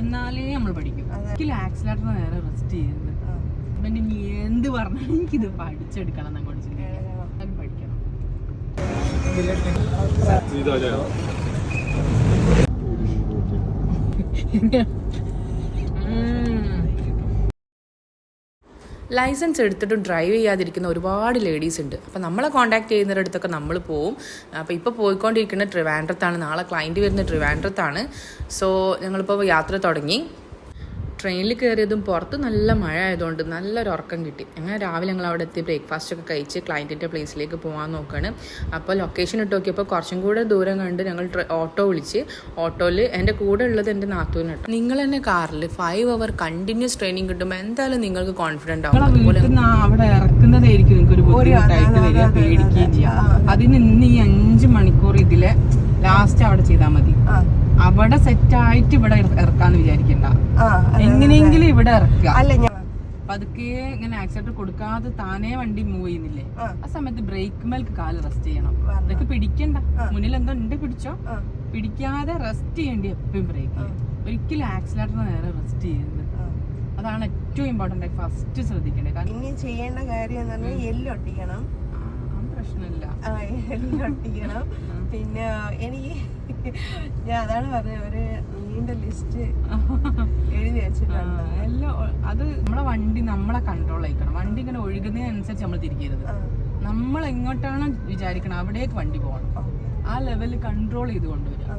എന്നാലേ നമ്മൾ പഠിക്കും. ആക്സിലേറ്റർ നേരെ റെസ്റ്റ് ചെയ്യുന്നത്. പിന്നെ നീ എന്ത് പറഞ്ഞാലും എനിക്കിത് പഠിച്ചെടുക്കണം എന്നങ്ങോട്ട് ചിന്തിക്കാം പഠിക്കണം. പഠിക്കണം ലൈസൻസ് എടുത്തിട്ടും ഡ്രൈവ് ചെയ്യാതിരിക്കുന്ന ഒരുപാട് ലേഡീസ് ഉണ്ട്. അപ്പോൾ നമ്മളെ കോൺടാക്ട് ചെയ്യുന്നിടത്തൊക്കെ നമ്മൾ പോവും. അപ്പോൾ ഇപ്പോൾ പോയിക്കൊണ്ടിരിക്കുന്ന ട്രിവാൻഡ്രത്താണ്. നാളെ ക്ലയന്റ് വരുന്ന ട്രിവാൻഡ്രത്താണ്. സോ ഞങ്ങളിപ്പോൾ യാത്ര തുടങ്ങി. ട്രെയിനിൽ കയറിയതും പുറത്ത് നല്ല മഴ ആയതുകൊണ്ട് നല്ലൊരു ഉറക്കം കിട്ടി. അങ്ങനെ രാവിലെ ഞങ്ങൾ അവിടെ എത്തി ബ്രേക്ക്ഫാസ്റ്റ് ഒക്കെ കഴിച്ച് ക്ലയന്റിന്റെ പ്ലേസിലേക്ക് പോകാൻ നോക്കുകയാണ് അപ്പോൾ ലൊക്കേഷൻ ഇട്ട് നോക്കിയപ്പോൾ കുറച്ചും കൂടെ ദൂരം കണ്ട് ഞങ്ങൾ ഓട്ടോ വിളിച്ച്. ഓട്ടോയിൽ എന്റെ കൂടെ ഉള്ളത് എന്റെ നാത്തൂന് കേട്ടോ. നിങ്ങൾ തന്നെ കാറിൽ ഫൈവ് അവർ കണ്ടിന്യൂസ് ട്രെയിനിങ് കിട്ടുമ്പോൾ എന്തായാലും നിങ്ങൾക്ക് കോൺഫിഡന്റ് ആവും. അതുപോലെ അവിടെ ഇറക്കുന്നതായിരിക്കും നിങ്ങൾക്ക് ഒരു ബുദ്ധിമുട്ടായിട്ട് വരിക പേടിക്കുകയും ചെയ്യാം. അതിന് ഇന്ന് ഈ അഞ്ച് മണിക്കൂർ ഇതിലെ ലാസ്റ്റ് അവിടെ ചെയ്താൽ മതി. ആ. അവിടെ സെറ്റ് ആയിട്ട് ഇവിടെ ഇറ- ഇറക്കാന്ന് വിചാരിക്കണ്ട. എങ്ങനെയെങ്കിലും ഇവിടെ ഇറക്കുക. അല്ല ഞാൻ പതുക്കെ ഇങ്ങനെ ആക്സിഡന്റ് കൊടുക്കാതെ താനേ വണ്ടി മൂവ് ചെയ്യുന്നില്ലേ? ആ. സമയത്ത് ബ്രേക്ക് മേൽക്ക് കാൽ റെസ്റ്റ് ചെയ്യണം. അതൊക്കെ പിടിക്കണ്ട. മുന്നിൽ എന്തോ ഉണ്ട് പിടിച്ചോ? പിടിക്കാതെ റെസ്റ്റ് ചെയ്യേണ്ടി എപ്പോഴും ബ്രേക്ക് ഒരിക്കലും ആക്സിലേറ്റർ നേരെ റെസ്റ്റ് ചെയ്യരുത്. അതാണ് ഏറ്റവും ഇമ്പോർട്ടന്റ് ഫസ്റ്റ് ശ്രദ്ധിക്കേണ്ടത്. കാരണം ഇനി ചെയ്യേണ്ട കാര്യം എന്ന് പറഞ്ഞാൽ എല്ലൊട്ടിക്കണം പിന്നെ എനിക്ക് ഞാൻ അതാണ് പറഞ്ഞത് ഒരു നീണ്ട ലിസ്റ്റ് എഴുതി വെച്ചിട്ടുണ്ട്. എല്ലാം അത് നമ്മളെ വണ്ടി നമ്മളെ കൺട്രോൾ ആയിക്കണം. വണ്ടി ഇങ്ങനെ ഒഴുകുന്നതിനനുസരിച്ച് നമ്മൾ തിരിക്കരുത്. നമ്മൾ എങ്ങോട്ടാണ് വിചാരിക്കണം അവിടേക്ക് വണ്ടി പോകണം. ആ ലെവലിൽ കൺട്രോൾ ചെയ്ത് കൊണ്ടുവരിക.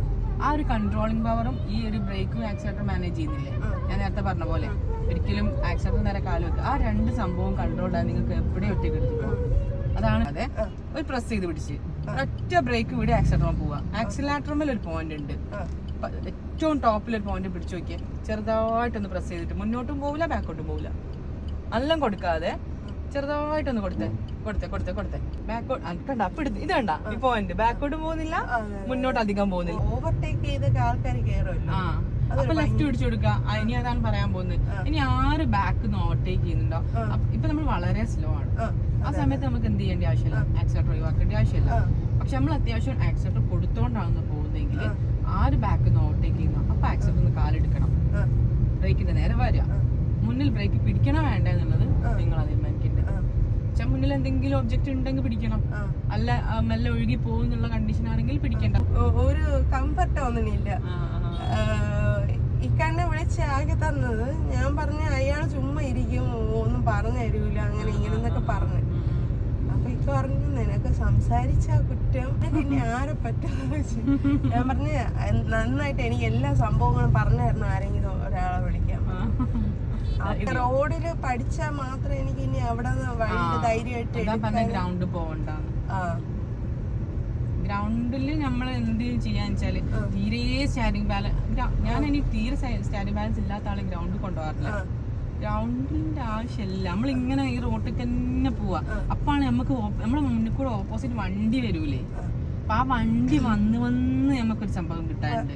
ആ, ഒരു കൺട്രോളിംഗ് പവറും ഈ ഒരു ബ്രേക്കും ആക്സിലേറ്റർ മാനേജ് ചെയ്യുന്നില്ലേ? ഞാൻ നേരത്തെ പറഞ്ഞ പോലെ. ഒരിക്കലും ആക്സിലേറ്റർ നേരെ കാൽ വെക്കുക. ആ രണ്ട് സംഭവം കൺട്രോൾ ആയി നിങ്ങൾക്ക് എവിടെ ഒറ്റയ്ക്ക് എടുത്തു അതാണ് അതെ. ഒരു പ്രസ് ചെയ്ത് പിടിച്ച്. ഒറ്റ ബ്രേക്ക് വിടി ആക്സിലാട്രോമ പോവാ ആക്സിലേറ്ററിൽ ഒരു പോയിന്റ് ഉണ്ട്. ഏറ്റവും ടോപ്പിൽ ഒരു പോയിന്റ് പിടിച്ചു നോക്കിയാൽ ചെറുതായിട്ടൊന്ന് പ്രസ് ചെയ്തിട്ട് മുന്നോട്ടും പോവില്ല ബാക്കോട്ടും പോവില്ല. എല്ലാം കൊടുക്കാതെ ചെറുതായിട്ടൊന്ന് കൊടുത്തേ. കൊടുത്തേ കൊടുത്തേ കൊടുത്തേ. ബാക്കോട്ട് കണ്ട? അപ്പൊ എടുത്ത് ഇത് കണ്ട? ഈ പോയിന്റ് ബാക്കോട്ടും പോകുന്നില്ല. മുന്നോട്ട് അധികം പോകുന്നില്ല ഓവർടേക്ക് ചെയ്ത ആൾക്കാർ കയറുമല്ലോ അപ്പൊ ലെഫ്റ്റ് പിടിച്ചു കൊടുക്കുക. ഇനി അതാണ് പറയാൻ പോകുന്നത്. ഇനി ആര് ബാക്ക് ഓവർടേക്ക് ചെയ്യുന്നുണ്ടോ? ഇപ്പൊ നമ്മൾ വളരെ സ്ലോ ആണ്. ആ, സമയത്ത് നമുക്ക് എന്ത് ചെയ്യേണ്ട ആവശ്യമില്ല. ആക്സിലേറ്റർ ഒഴിവാക്കേണ്ട ആവശ്യമില്ല. പക്ഷെ നമ്മൾ അത്യാവശ്യം ആക്സിലേറ്റർ കൊടുത്തോണ്ടാണ് പോകുന്നതെങ്കിൽ ആര് ബാക്ക് നിന്ന് ഓവർടേക്ക് ചെയ്യുന്നു? അപ്പൊ ആക്സിലേറ്റർ ഒന്ന് കാലെടുക്കണം ബ്രേക്കിന്റെ നേരെ വരിക. മുന്നിൽ ബ്രേക്ക് പിടിക്കണം വേണ്ട എന്നുള്ളത് നിങ്ങൾ തീരുമാനിക്കേണ്ടത് പക്ഷെ മുന്നിൽ എന്തെങ്കിലും ഒബ്ജക്റ്റ് ഉണ്ടെങ്കിൽ പിടിക്കണം. അല്ല മെല്ലെ ഒഴുകി പോകുന്നുള്ള കണ്ടീഷൻ ആണെങ്കിൽ പിടിക്കണ്ട. ഒരു കംഫർട്ട് ഒന്നിനില്ല ഇക്കാരനെ ഇക്കണ്ണെ വിളിച്ച് ആകെ തന്നത് ഞാൻ പറഞ്ഞ അയാൾ ചുമ്മാ ഇരിക്കും ഒന്നും പറഞ്ഞു തരൂല അങ്ങനെ ഇങ്ങനെ എന്നൊക്കെ പറഞ്ഞു. അപ്പൊ ഇക്ക പറഞ്ഞു നിനക്ക് സംസാരിച്ച കുറ്റം. പിന്നെ ആരെ പറ്റാന്ന് ഞാൻ പറഞ്ഞ നന്നായിട്ട് എനിക്ക് എല്ലാ സംഭവങ്ങളും പറഞ്ഞു തരണം ആരെങ്കിലും ഒരാളെ വിളിക്കാം അപ്പൊ റോഡിൽ പഠിച്ചാൽ മാത്രം എനിക്ക് ഇനി അവിടെ വഴിയിൽ ധൈര്യമായിട്ട് ഗ്രൗണ്ട് ആ. ഗ്രൗണ്ടിൽ നമ്മൾ എന്ത് ചെയ്യാന്ന് വെച്ചാൽ തീരെ സ്റ്റാൻഡിങ് ബാലൻസ് ഞാൻ ഇനി തീരെ സ്റ്റാൻഡിങ് ബാലൻസ് ഇല്ലാത്ത ആളെ ഗ്രൗണ്ടിൽ കൊണ്ടുപോകാറില്ല ആ. ഗ്രൗണ്ടിന്റെ ആവശ്യമില്ല. നമ്മൾ ഇങ്ങനെ ഈ റോട്ടിൽ തന്നെ പോവാ. അപ്പാണ് നമുക്ക് നമ്മുടെ മുന്നിൽ കൂടെ ഓപ്പോസിറ്റ് വണ്ടി വരൂലേ? അപ്പൊ ആ വണ്ടി വന്ന് വന്ന് നമുക്കൊരു സംഭവം കിട്ടാറുണ്ട്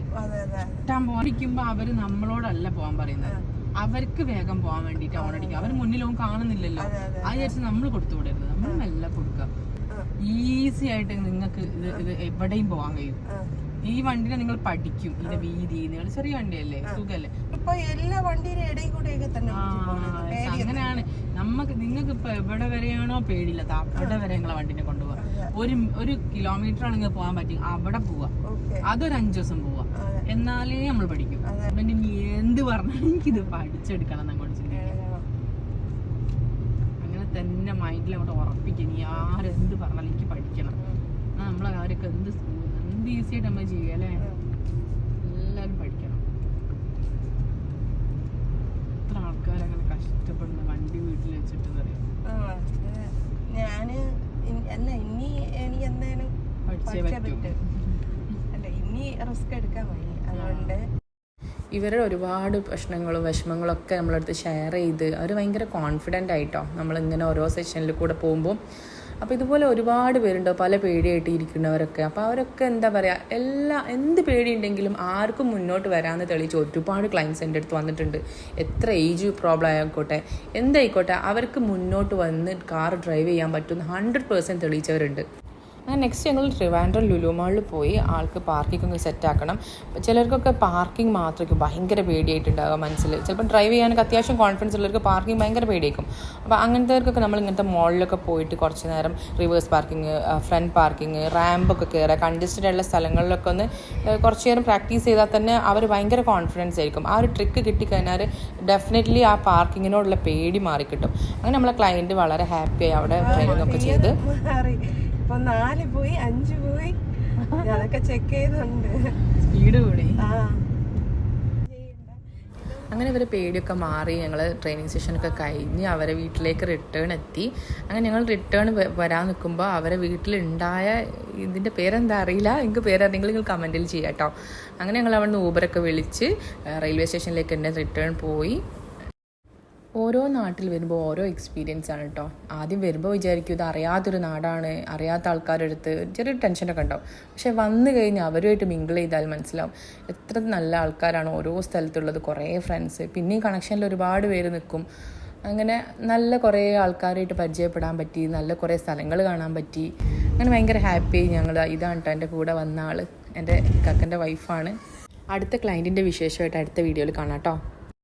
കിട്ടാൻ പോകാനിരിക്കുമ്പോ അവർ നമ്മളോടല്ല പോകാൻ പറയുന്നത്. അവർക്ക് വേഗം പോകാൻ വേണ്ടിട്ട് ഓണടിക്കുക അവർ മുന്നിലൊന്നും കാണുന്നില്ലല്ലോ. അതെ, വിചാരിച്ച് നമ്മൾ കൊടുത്തു വിടരുത്. നമ്മൾ മെല്ലെ കൊടുക്കുക ഈസി ആയിട്ട് നിങ്ങൾക്ക് ഇത് ഇത് എവിടെയും പോകാൻ കഴിയും. ഈ വണ്ടിനെ നിങ്ങൾ പഠിക്കും. ഇതിന്റെ വീതി നിങ്ങൾ ചെറിയ വണ്ടിയല്ലേ? സുഖല്ലേ? ഇപ്പൊ എല്ലാ വണ്ടിയുടെ ഇടയിൽ കൂടെയൊക്കെ തന്നെ അങ്ങനെയാണ്. നമുക്ക് നിങ്ങൾക്ക് ഇപ്പൊ എവിടെ വരെയാണോ പേടിയില്ലാത്ത അവിടെ വരെ നിങ്ങളെ വണ്ടിനെ കൊണ്ടുപോകാം ഒരു ഒരു കിലോമീറ്റർ ആണെങ്കിൽ പോകാൻ പറ്റും അവിടെ പോവാ. അതൊരു അഞ്ചു ദിവസം പോവാ. എന്നാലേ നമ്മൾ പഠിക്കും. പിന്നെ നീ എന്ത് പറഞ്ഞാലും എനിക്കിത് പഠിച്ചെടുക്കണം എന്നങ്ങോട്ട് ചിന്തിക്കാം അങ്ങനെ തന്നെ മൈൻഡിൽ അങ്ങോട്ട് ഉറപ്പിക്കും നീ ആരെന്ത് പറഞ്ഞാലും എനിക്ക് പഠിക്കണം. നമ്മളെ കാര്യമൊക്കെ എന്ത് എന്ത് ഈസി ആയിട്ട് നമ്മൾ ചെയ്യുക അല്ലേ? എല്ലാവരും പഠിക്കണം. എത്ര ആൾക്കാരങ്ങനെ കഷ്ടപ്പെടുന്ന വണ്ടി വീട്ടിൽ വെച്ചിട്ട് പറയും. ഞാൻ ഇനി- അല്ല ഇനി എനിക്ക് എന്തായാലും പഠിച്ചേ പറ്റൂ. അല്ല ഇനി റിസ്ക് എടുക്കാൻ വയ്യ. അതുകൊണ്ട് ഇവരുടെ ഒരുപാട് പ്രശ്നങ്ങളും വിഷമങ്ങളും ഒക്കെ നമ്മളടുത്ത് ഷെയർ ചെയ്ത് അവർ ഭയങ്കര കോൺഫിഡന്റ് ആയിട്ടോ. നമ്മളിങ്ങനെ ഓരോ സെഷനിൽ കൂടെ പോകുമ്പോൾ അപ്പോൾ ഇതുപോലെ ഒരുപാട് പേരുണ്ടോ? പല പേടിയായിട്ട് ഇരിക്കുന്നവരൊക്കെ അപ്പോൾ അവരൊക്കെ എന്താ പറയുക എല്ലാ എന്ത് പേടിയുണ്ടെങ്കിലും ആർക്കും മുന്നോട്ട് വരാമെന്ന് തെളിയിച്ച് ഒരുപാട് ക്ലയൻസ് എന്റെ അടുത്ത് വന്നിട്ടുണ്ട്. എത്ര ഏജ് പ്രോബ്ലം ആയിക്കോട്ടെ എന്തായിക്കോട്ടെ അവർക്ക് മുന്നോട്ട് വന്ന് കാർ ഡ്രൈവ് ചെയ്യാൻ പറ്റുമെന്ന് ഹൺഡ്രഡ് പേഴ്സന്റ് തെളിയിച്ചവരുണ്ട്. അങ്ങനെ നെക്സ്റ്റ് ഞങ്ങൾ ട്രിവാൻഡ്രം ലുലുമാളിൽ പോയി ആൾക്ക് പാർക്കിംഗ് ഒക്കെ സെറ്റ് ആക്കണം. ചിലർക്കൊക്കെ പാർക്കിംഗ് മാത്രമേ ഭയങ്കര പേടിയായിട്ടുണ്ടാകും മനസ്സിൽ. ചിലപ്പോൾ ഡ്രൈവ് ചെയ്യാനൊക്കെ അത്യാവശ്യം കോൺഫിഡൻസ് ഉള്ളവർക്ക് പാർക്കിംഗ് ഭയങ്കര പേടിയായിരിക്കും. അപ്പോൾ അങ്ങനത്തെവർക്കൊക്കെ നമ്മൾ ഇങ്ങനത്തെ മോളിലൊക്കെ പോയിട്ട് കുറച്ച് നേരം റിവേഴ്സ് പാർക്കിംഗ് ഫ്രണ്ട് പാർക്കിംഗ് റാമ്പൊക്കെ കയറുക കൺജസ്റ്റഡ് ഉള്ള സ്ഥലങ്ങളിലൊക്കെ ഒന്ന് കുറച്ച് നേരം പ്രാക്ടീസ് ചെയ്താൽ തന്നെ അവർ ഭയങ്കര കോൺഫിഡൻസ് ആയിരിക്കും. ആ ഒരു ട്രിക്ക് കിട്ടിക്കഴിഞ്ഞാൽ ഡെഫിനറ്റ്ലി ആ പാർക്കിങ്ങിനോടുള്ള പേടി മാറിക്കിട്ടും. അങ്ങനെ നമ്മളെ ക്ലയന്റ് വളരെ ഹാപ്പിയായി അവിടെ ട്രെയിനിങ് ഒക്കെ ചെയ്ത്. ഇപ്പൊ നാല് പോയി അഞ്ച് പോയി. അതൊക്കെ ചെക്ക് ചെയ്യുന്നുണ്ട് സ്പീഡ് കൂടി. ആ. അങ്ങനെ ഇവർ പേടിയൊക്കെ മാറി ഞങ്ങൾ ട്രെയിനിങ് സെഷനൊക്കെ കഴിഞ്ഞ് അവരെ വീട്ടിലേക്ക് റിട്ടേൺ എത്തി. അങ്ങനെ ഞങ്ങൾ റിട്ടേൺ വരാൻ നിൽക്കുമ്പോൾ അവരെ വീട്ടിലുണ്ടായ ഇതിന്റെ പേരെന്താ അറിയില്ല. എനിക്ക് പേരറിയെങ്കിൽ നിങ്ങൾ കമന്റിൽ ചെയ്യാം കേട്ടോ അങ്ങനെ ഞങ്ങൾ അവിടുന്ന് ഊബറൊക്കെ വിളിച്ച് റെയിൽവേ സ്റ്റേഷനിലേക്ക് തന്നെ റിട്ടേൺ പോയി. ഓരോ നാട്ടിൽ വരുമ്പോൾ ഓരോ എക്സ്പീരിയൻസ് ആണ് കേട്ടോ ആദ്യം വരുമ്പോൾ വിചാരിക്കും ഇത് അറിയാത്തൊരു നാടാണ് അറിയാത്ത ആൾക്കാരെടുത്ത് ചെറിയൊരു ടെൻഷനൊക്കെ ഉണ്ടാവും. പക്ഷെ വന്നു കഴിഞ്ഞാൽ അവരുമായിട്ട് മിങ്കിൾ ചെയ്താൽ മനസ്സിലാവും. എത്ര നല്ല ആൾക്കാരാണ് ഓരോ സ്ഥലത്തുള്ളത് കുറേ ഫ്രണ്ട്സ് പിന്നെയും കണക്ഷനിൽ ഒരുപാട് പേര് നിൽക്കും. അങ്ങനെ നല്ല കുറേ ആൾക്കാരായിട്ട് പരിചയപ്പെടാൻ പറ്റി നല്ല കുറേ സ്ഥലങ്ങൾ കാണാൻ പറ്റി. അങ്ങനെ ഭയങ്കര ഹാപ്പി ഞങ്ങൾ ഇതാണ് കേട്ടോ എന്റെ കൂടെ വന്ന ആൾ എന്റെ കക്കന്റെ വൈഫാണ് അടുത്ത ക്ലയന്റിന്റെ വിശേഷമായിട്ട് അടുത്ത വീഡിയോയിൽ കാണാം കേട്ടോ